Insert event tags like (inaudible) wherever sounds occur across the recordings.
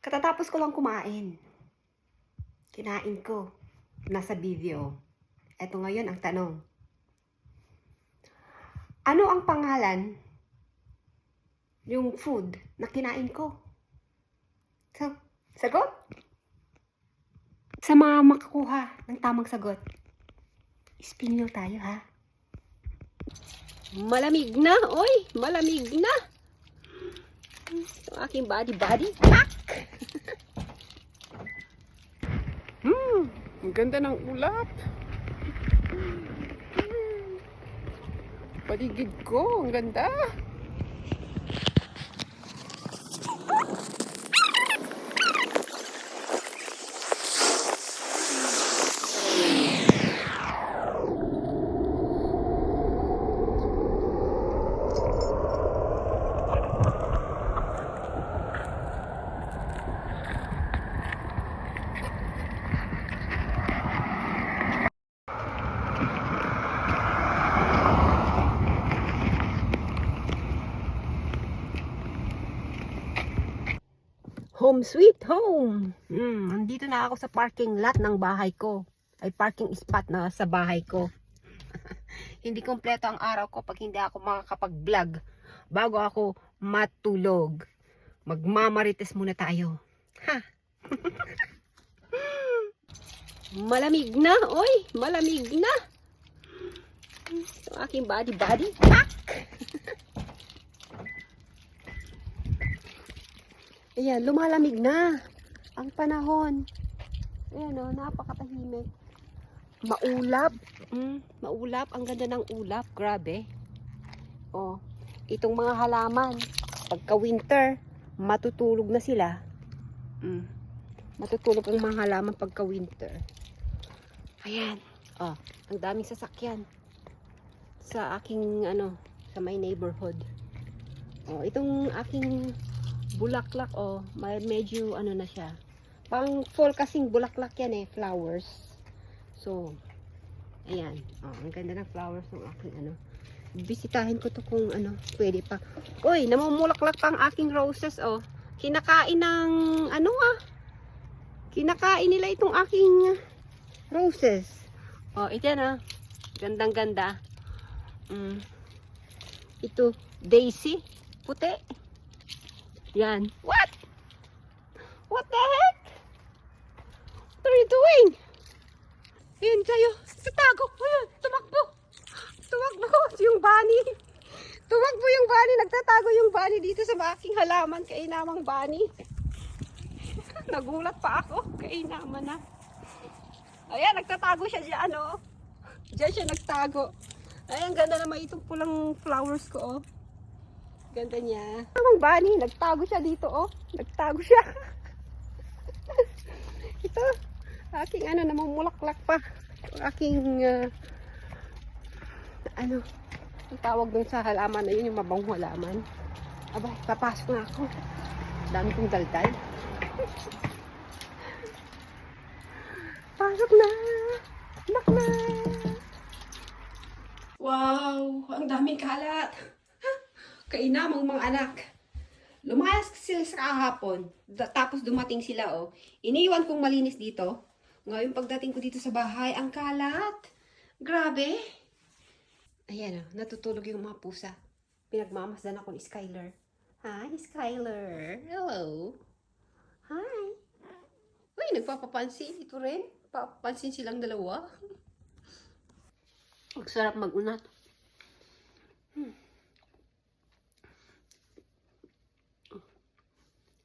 Katatapos ko lang kumain. Kinain ko. Nasa video. Eto ngayon ang tanong. Ano ang pangalan yung food na kinain ko? So, sagot? Sa mga makakuha ng tamang sagot, spin wheel tayo ha. Malamig na, oy! Malamig na! Yung aking body-body. Pak! Hmm, ang ganda ng ulap. Paligid ko, ang ganda. Home sweet home! Hmm, nandito na ako sa parking lot ng bahay ko. Ay parking spot na sa bahay ko. (laughs) hindi kompleto ang araw ko pag hindi ako makakapag-vlog bago ako matulog. Magmamarites muna tayo. Ha? (laughs) malamig na, oy! Malamig na! Yung aking body-body. Pak! (laughs) Ayan, lumalamig na ang panahon. Ayan o, napakatahimik. Maulap. Mm, maulap. Ang ganda ng ulap. Grabe. O, itong mga halaman, pagka winter, matutulog na sila. Mm, matutulog ang mga halaman pagka winter. Ayan. O, ang daming sasakyan sa aking, ano, sa my neighborhood. O, itong aking bulaklak oh, may medyo ano na siya. Pang fall kasing bulaklak yan eh, flowers. So, ayan. Oh, ang ganda ng flowers ng aking ano. Bisitahin ko to kung ano, pwede pa. Uy, namumulaklak pa ang aking roses oh. Kinakain ng ano ah. Kinakain nila itong aking roses. Oh, ito na. Gandang ganda. Mm. Ito, daisy. Puti. Yan. What? What the heck? What are you doing? Ayan tayo. Tatago. Ayan, tumakbo. Tumakbo (laughs) yung bunny. Tumakbo yung bunny. Nagtatago yung bunny dito sa aking halaman. Kainamang bunny. (laughs) Nagulat pa ako. Kainaman na. Ayan, nagtatago siya dyan, oh. Diyan siya nagtago. Ayan, ganda naman itong pulang flowers ko, oh. Ganda niya. Ang bunny, nagtago siya dito, oh. Nagtago siya. (laughs) Ito, aking ano, namumulaklak pa. Aking, uh, ano, ang tawag dun sa halaman na yun, yung mabang halaman. Aba, papasok na ako. Dami kong daldal. (laughs) Pasok na! Anak na! Wow! Ang daming kalat! Kainamang mga anak. Lumayas sila sa kahapon, tapos dumating sila, oh. Iniwan kong malinis dito. Ngayon, pagdating ko dito sa bahay, ang kalat. Grabe. Ayan, oh, natutulog yung mga pusa. Pinagmamasdan ako ni Skylar. Hi, Skylar. Hello. Hi. Uy, nagpapapansin. Ito rin. Papansin silang dalawa. Ang sarap mag-unat.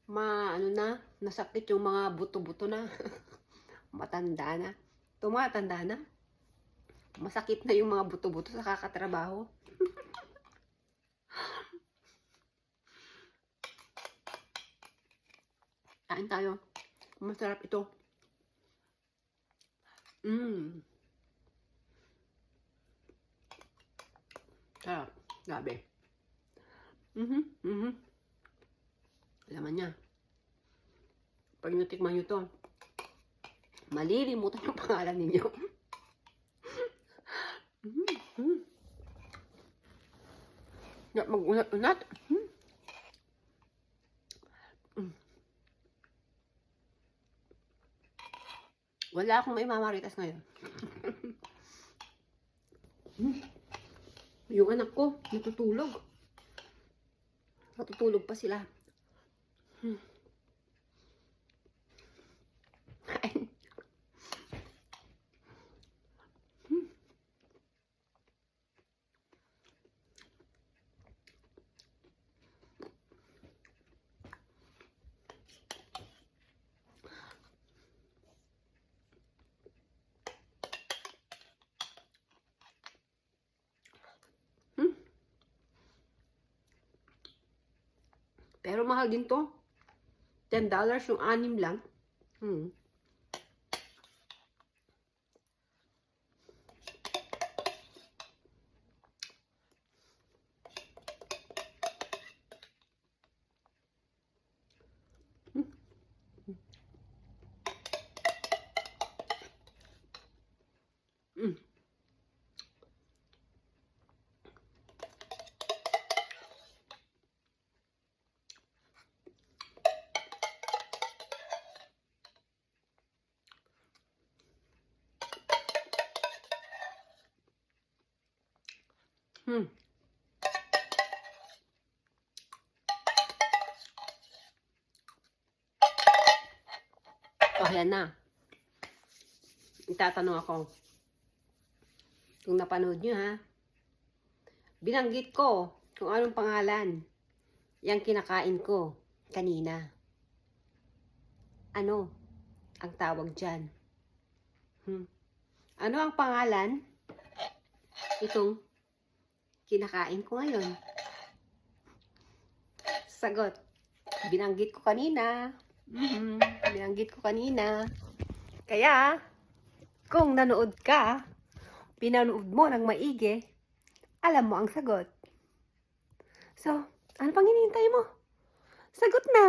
Ma ano na, nasakit yung mga buto-buto na. (laughs) Matanda na. Tumatanda na. Masakit na yung mga buto-buto sa kakatrabaho. (laughs) Kain tayo. Masarap ito. Mmm. Sarap. Grabe. Mhm, mhm. Laman niya. Pag natikman nyo to, malilimutan yung (laughs) pangalan ninyo. mm -hmm. Mag-unat-unat. Mm. Mm. Wala akong may mamaritas ngayon. (laughs) Yung anak ko, natutulog. Natutulog pa sila. Hmm. Pero mahal din to. $10 yung anim lang. Hmm. Mm. Hmm. Oh, yan na. Itatanong ako. Kung napanood nyo, ha? Binanggit ko kung anong pangalan yung kinakain ko kanina. Ano ang tawag dyan? Hmm. Ano ang pangalan itong kinakain ko ngayon? Sagot. Binanggit ko kanina. Mhm. Binanggit ko kanina. Kaya, kung nanood ka, pinanood mo ng maigi, alam mo ang sagot. So, ano pang hinihintay mo? Sagot na!